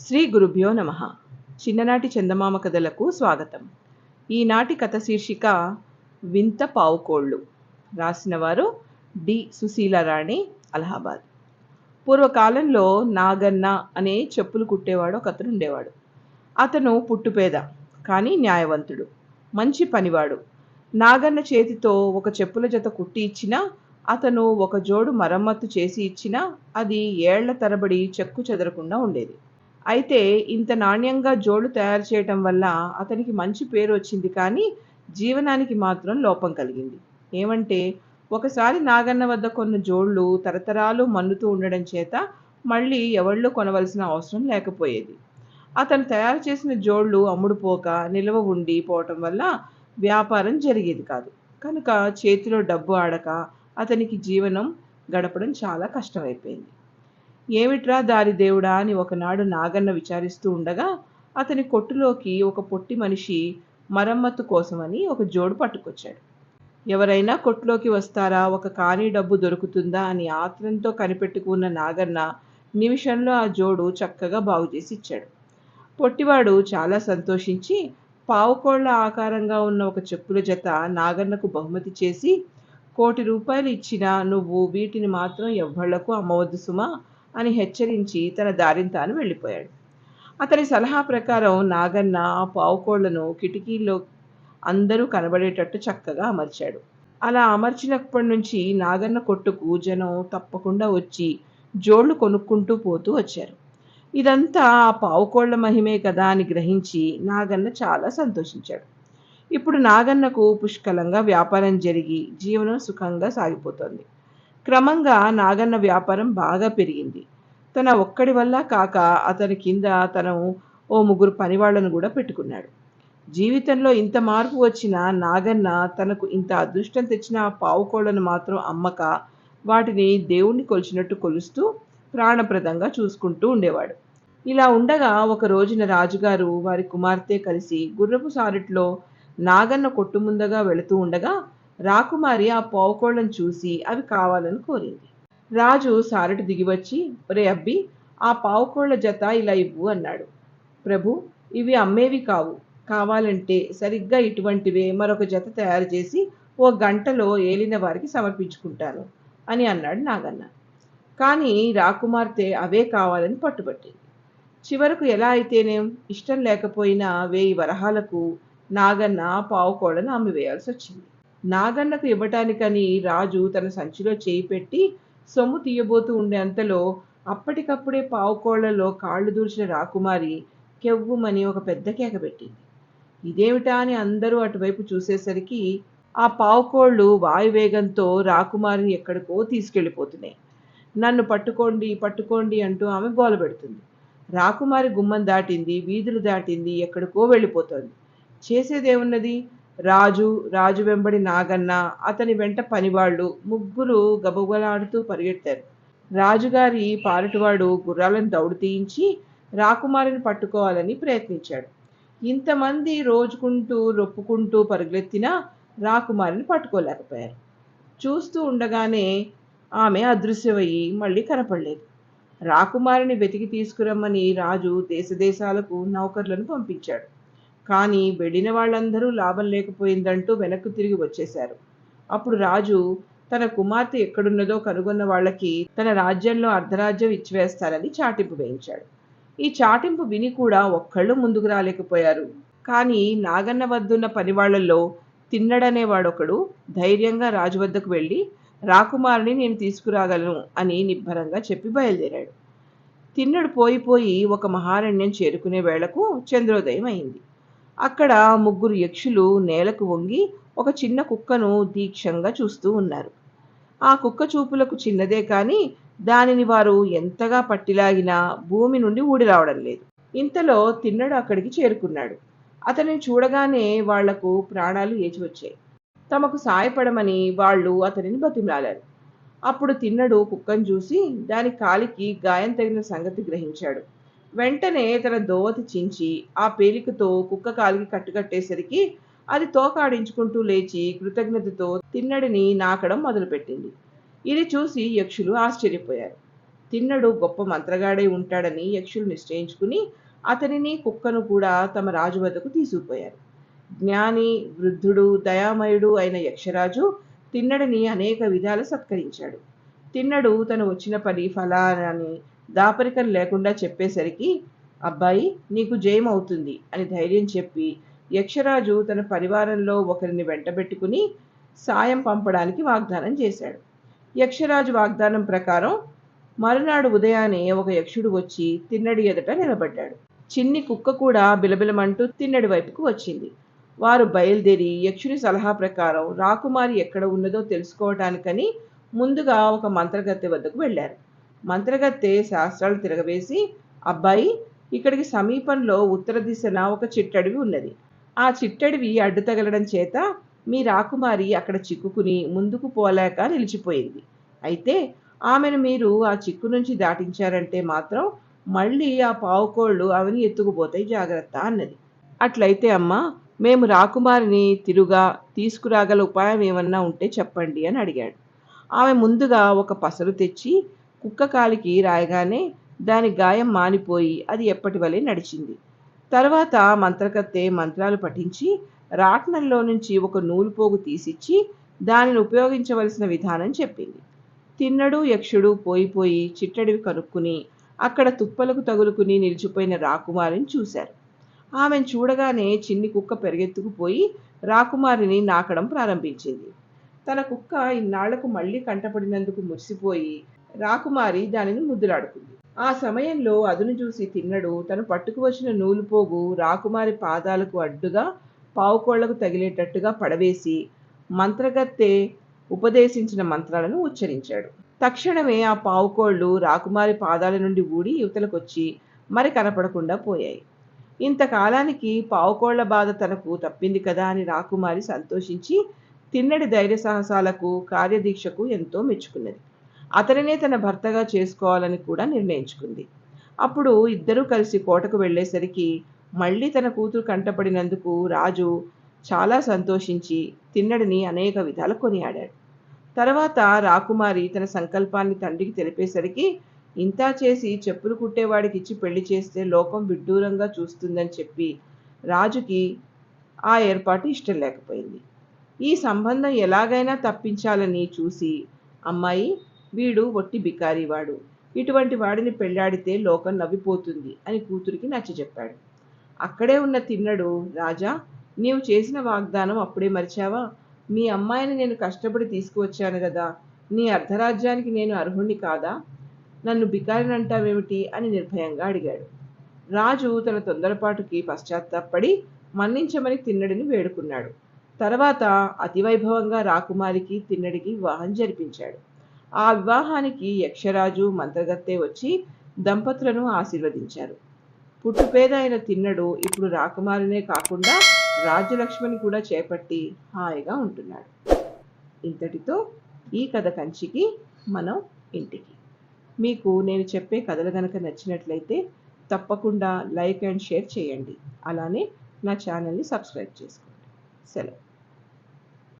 శ్రీ గురుభ్యో నమ. చిన్ననాటి చందమామ కథలకు స్వాగతం. ఈనాటి కథ శీర్షిక వింత పావుకోళ్ళు. రాసినవారు డి. సుశీలారాణి అలహాబాద్. పూర్వకాలంలో నాగన్న అనే చెప్పులు కుట్టేవాడు ఒకతను ఉండేవాడు. అతను పుట్టుపేద కానీ న్యాయవంతుడు మంచి పనివాడు. నాగన్న చేతితో ఒక చెప్పుల జత కుట్టి ఇచ్చినా అతను ఒక జోడు మరమ్మత్తు చేసి ఇచ్చినా అది ఏళ్ళ తరబడి చెక్కు చెదరకుండా ఉండేది. అయితే ఇంత నాణ్యంగా జోడు తయారు చేయటం వల్ల అతనికి మంచి పేరు వచ్చింది కానీ జీవనానికి మాత్రం లోపం కలిగింది. ఏమంటే ఒకసారి నాగన్న వద్ద కొన్న జోళ్ళు తరతరాలు మన్నుతూ ఉండడం చేత మళ్ళీ ఎవళ్ళు కొనవలసిన అవసరం లేకపోయేది. అతను తయారు చేసిన జోళ్ళు అమ్ముడుపోక నిల్వ ఉండి పోవటం వల్ల వ్యాపారం జరిగేది కాదు. కనుక చేతిలో డబ్బు ఆడక అతనికి జీవనం గడపడం చాలా కష్టమైపోయింది. ఏమిట్రా దారి దేవుడా అని ఒకనాడు నాగన్న విచారిస్తూ ఉండగా అతని కొట్టులోకి ఒక పొట్టి మనిషి మరమ్మత్తు కోసమని ఒక జోడు పట్టుకొచ్చాడు. ఎవరైనా కొట్టులోకి వస్తారా? ఒక కానీ డబ్బు దొరుకుతుందా? అని ఆత్రంతో కనిపెట్టుకున్న నాగన్న నిమిషంలో ఆ జోడు చక్కగా బాగు చేసి ఇచ్చాడు. పొట్టివాడు చాలా సంతోషించి పావుకోళ్ళ ఆకారంగా ఉన్న ఒక చెప్పుల జత నాగన్నకు బహుమతి చేసి కోటి రూపాయలు ఇచ్చినా నువ్వు వీటిని మాత్రం ఎవ్వళ్ళకు అమ్మవద్దు సుమా అని హెచ్చరించి తన దారిని తాను వెళ్ళిపోయాడు. అతని సలహా ప్రకారం నాగన్న ఆ పావుకోళ్ళను కిటికీల్లో అందరూ కనబడేటట్టు చక్కగా అమర్చాడు. అలా అమర్చినప్పటి నుంచి నాగన్న కొట్టుకు జనం తప్పకుండా వచ్చి జోళ్ళు కొనుక్కుంటూ పోతూ వచ్చారు. ఇదంతా ఆ పావుకోళ్ళ మహిమే కదా అని గ్రహించి నాగన్న చాలా సంతోషించాడు. ఇప్పుడు నాగన్నకు పుష్కలంగా వ్యాపారం జరిగి జీవనం సుఖంగా సాగిపోతోంది. క్రమంగా నాగన్న వ్యాపారం బాగా పెరిగింది. తన ఒక్కడి వల్ల కాక అతని కింద తను ఓ ముగ్గురు పనివాళ్ళను కూడా పెట్టుకున్నాడు. జీవితంలో ఇంత మార్పు వచ్చిన నాగన్న తనకు ఇంత అదృష్టం తెచ్చిన పావుకోళ్ళను మాత్రం అమ్మక వాటిని దేవుణ్ణి కొలిచినట్టు కొలుస్తూ ప్రాణప్రదంగా చూసుకుంటూ ఉండేవాడు. ఇలా ఉండగా ఒక రోజున రాజుగారు వారి కుమార్తె కలిసి గుర్రపు సారిట్లో నాగన్న కొట్టు ముందగా వెళుతూ ఉండగా రాకుమారి ఆ పావుకోళ్ళను చూసి అవి కావాలని కోరింది. రాజు సారటి దిగివచ్చి ఒరే అబ్బి ఆ పావుకోళ్ళ జత ఇలా ఇవ్వు అన్నాడు. ప్రభు ఇవి అమ్మేవి కావు. కావాలంటే సరిగ్గా ఇటువంటివే మరొక జత తయారు చేసి ఓ గంటలో ఏలిన వారికి సమర్పించుకుంటాను అని అన్నాడు నాగన్న. కానీ రాకుమార్తె అవే కావాలని పట్టుబట్టింది. చివరకు ఎలా అయితేనేం ఇష్టం లేకపోయినా వేయి వరహాలకు నాగన్న పావుకోళ్ళను అమ్మివేయాల్సి వచ్చింది నాగన్నకు ఇవ్వటానికని రాజు తన సంచిలో చేయి పెట్టి సొమ్ము తీయబోతూ ఉండే అంతలో అప్పటికప్పుడే పావుకోళ్ళలో కాళ్ళు దూర్చిన రాకుమారి కెవ్వుమని ఒక పెద్ద కేక పెట్టింది. ఇదేమిటా అని అందరూ అటువైపు చూసేసరికి ఆ పావుకోళ్ళు వాయువేగంతో రాకుమారిని ఎక్కడికో తీసుకెళ్ళిపోతున్నాయి. నన్ను పట్టుకోండి పట్టుకోండి అంటూ ఆమె గోల పెడుతుంది. రాకుమారి గుమ్మం దాటింది వీధులు దాటింది ఎక్కడికో వెళ్ళిపోతుంది. చేసేదేమున్నది? రాజు రాజు వెంబడి నాగన్న అతని వెంట పనివాళ్ళు ముగ్గురు గబగబలాడుతూ పరిగెత్తారు. రాజుగారి పారటివాడు గుర్రాలను దౌడు తీయించి రాకుమారిని పట్టుకోవాలని ప్రయత్నించాడు. ఇంతమంది రోజుకుంటూ రొప్పుకుంటూ పరుగులెత్తినా రాకుమారిని పట్టుకోలేకపోయారు. చూస్తూ ఉండగానే ఆమె అదృశ్యమయ్యి మళ్ళీ కనపడలేదు. రాకుమారిని వెతికి తీసుకురమ్మని రాజు దేశదేశాలకు నౌకర్లను పంపించాడు. కానీ వెళ్ళిన వాళ్ళందరూ లాభం లేకపోయిందంటూ వెనక్కు తిరిగి వచ్చేశారు. అప్పుడు రాజు తన కుమార్తె ఎక్కడున్నదో కనుగొన్న వాళ్ళకి తన రాజ్యంలో అర్ధరాజ్యం ఇచ్చివేస్తారని చాటింపు వేయించాడు. ఈ చాటింపు విని కూడా ఒక్కళ్ళు ముందుకు రాలేకపోయారు. కానీ నాగన్న వద్దున్న పనివాళ్ళలో తిన్నడనేవాడొకడు ధైర్యంగా రాజు వద్దకు వెళ్ళి రాకుమారిని నేను తీసుకురాగలను అని నిబ్బరంగా చెప్పి బయలుదేరాడు. తిన్నడు పోయిపోయి ఒక మహారణ్యం చేరుకునే వేళకు చంద్రోదయం అయింది. అక్కడ ముగ్గురు యక్షులు నేలకు వంగి ఒక చిన్న కుక్కను దీక్షంగా చూస్తూ ఉన్నారు. ఆ కుక్క చూపులకు చిన్నదే కానీ దానిని వారు ఎంతగా పట్టిలాగినా భూమి నుండి ఊడి రావడం లేదు. ఇంతలో తిన్నడు అక్కడికి చేరుకున్నాడు. అతనిని చూడగానే వాళ్ళకు ప్రాణాలు ఏచి వచ్చాయి తమకు సాయపడమని వాళ్ళు అతనిని బతిమలాడారు అప్పుడు తిన్నడు కుక్కను చూసి దాని కాలికి గాయం తగిన సంగతి గ్రహించాడు. వెంటనే తన దోవతి చించి ఆ పేలికతో కుక్క కాలికి కట్టుకట్టేసరికి అది తోకాడించుకుంటూ లేచి కృతజ్ఞతతో తిన్నడిని నాకడం మొదలుపెట్టింది. ఇది చూసి యక్షులు ఆశ్చర్యపోయారు. తిన్నడు గొప్ప మంత్రగాడే ఉంటాడని యక్షులు నిశ్చయించుకుని అతనిని కుక్కను కూడా తమ రాజు వద్దకు తీసుకుపోయారు. జ్ఞాని వృద్ధుడు దయామయుడు అయిన యక్షరాజు తిన్నడిని అనేక విధాలు సత్కరించాడు. తిన్నడు తను వచ్చిన పని ఫలానని దాపరికం లేకుండా చెప్పేసరికి అబ్బాయి నీకు జయం అవుతుంది అని ధైర్యం చెప్పి యక్షరాజు తన పరివారంలో ఒకరిని వెంటబెట్టుకుని సాయం పంపడానికి వాగ్దానం చేశాడు. యక్షరాజు వాగ్దానం ప్రకారం మరునాడు ఉదయాన్నే ఒక యక్షుడు వచ్చి తిన్నడి ఎదుట నిలబడ్డాడు. చిన్ని కుక్క కూడా బిలబిలమంటూ తిన్నడి వైపుకు వచ్చింది. వారు బయలుదేరి యక్షుని సలహా ప్రకారం రాకుమారి ఎక్కడ ఉన్నదో తెలుసుకోవటానికని ముందుగా ఒక మంత్రగత్తె వద్దకు వెళ్ళారు. మంత్రగత్తె శాస్త్రాలు తిరగవేసి అబ్బాయి ఇక్కడికి సమీపంలో ఉత్తర దిశన ఒక చిట్టడివి ఉన్నది. ఆ చిట్టడివి అడ్డు తగలడం చేత మీ రాకుమారి అక్కడ చిక్కుకుని ముందుకు పోలేక నిలిచిపోయింది. అయితే ఆమెను మీరు ఆ చిక్కు నుంచి దాటించారంటే మాత్రం మళ్ళీ ఆ పావుకోళ్ళు అవని ఎత్తుకుపోతాయి జాగ్రత్త అన్నది. అట్లయితే అమ్మా మేము రాకుమారిని తిరుగా తీసుకురాగల ఉపాయం ఏమన్నా ఉంటే చెప్పండి అని అడిగాడు. ఆమె ముందుగా ఒక పసరు తెచ్చి కుక్క కాలికి రాయగానే దాని గాయం మానిపోయి అది ఎప్పటి వలె నడిచింది. తర్వాత మంత్రకత్తె మంత్రాలు పఠించి రాట్నంలో నుంచి ఒక నూలు పోగు తీసిచ్చి దానిని ఉపయోగించవలసిన విధానం చెప్పింది. తిన్నడు యక్షుడు పోయిపోయి చిట్టడివి కనుక్కుని అక్కడ తుప్పలకు తగులుకుని నిలిచిపోయిన రాకుమారిని చూశారు. ఆమెను చూడగానే చిన్ని కుక్క పెరిగెత్తుకుపోయి రాకుమారిని నాకడం ప్రారంభించింది. తన కుక్క ఇన్నాళ్ళకు మళ్ళీ కంటపడినందుకు మురిసిపోయి రాకుమారి దానిని ముద్దులాడుకుంది. ఆ సమయంలో అదును చూసి తిన్నడు తను పట్టుకువచ్చిన నూలుపోగు రాకుమారి పాదాలకు అడ్డుగా పావుకోళ్ళకు తగిలేటట్టుగా పడవేసి మంత్రగత్తె ఉపదేశించిన మంత్రాలను ఉచ్చరించాడు. తక్షణమే ఆ పావుకోళ్ళు రాకుమారి పాదాల నుండి ఊడి యువతలకొచ్చి మరి కనపడకుండా పోయాయి. ఇంతకాలానికి పావుకోళ్ళ బాధ తనకు తప్పింది కదా అని రాకుమారి సంతోషించి తిన్నడి ధైర్య సాహసాలకు కార్యదీక్షకు ఎంతో మెచ్చుకున్నది. అతనినే తన భర్తగా చేసుకోవాలని కూడా నిర్ణయించుకుంది. అప్పుడు ఇద్దరూ కలిసి కోటకు వెళ్ళేసరికి మళ్ళీ తన కూతురు కంటపడినందుకు రాజు చాలా సంతోషించి తిన్నడిని అనేక విధాలు కొనియాడాడు. తర్వాత రాకుమారి తన సంకల్పాన్ని తండ్రికి తెలిపేసరికి ఇంతా చేసి చెప్పులు కుట్టేవాడికి ఇచ్చి పెళ్ళి చేస్తే లోకం విడ్డూరంగా చూస్తుందని చెప్పి రాజుకి ఆ ఏర్పాటు ఇష్టం లేకపోయింది. ఈ సంబంధం ఎలాగైనా తప్పించాలని చూసి అమ్మాయి వీడు ఒట్టి బికారీవాడు ఇటువంటి వాడిని పెళ్ళాడితే లోకం నవ్విపోతుంది అని కూతురికి నచ్చ చెప్పాడు. అక్కడే ఉన్న తిన్నడు రాజా నీవు చేసిన వాగ్దానం అప్పుడే మరిచావా? మీ అమ్మాయిని నేను కష్టపడి తీసుకువచ్చాను కదా నీ అర్ధరాజ్యానికి నేను అర్హుణ్ణి కాదా? నన్ను బికారినంటావేమిటి? అని నిర్భయంగా అడిగాడు. రాజు తన తొందరపాటుకి పశ్చాత్తాపడి మన్నించమని తిన్నడిని వేడుకున్నాడు. తర్వాత అతివైభవంగా రాకుమారికి తిన్నడికి వివాహం జరిపించాడు. ఆ వివాహానికి యక్షరాజు మంత్రగత్తె వచ్చి దంపతులను ఆశీర్వదించారు. పుట్టుపేద అయిన తిన్నడు ఇప్పుడు రాకుమారినే కాకుండా రాజ్యలక్ష్మిని కూడా చేపట్టి హాయిగా ఉంటున్నాడు. ఇంతటితో ఈ కథ కంచికి మనం ఇంటికి. మీకు నేను చెప్పే కథలు కనుక నచ్చినట్లయితే తప్పకుండా లైక్ అండ్ షేర్ చేయండి. అలానే నా ఛానల్ని సబ్స్క్రైబ్ చేసుకోండి. సెలవు.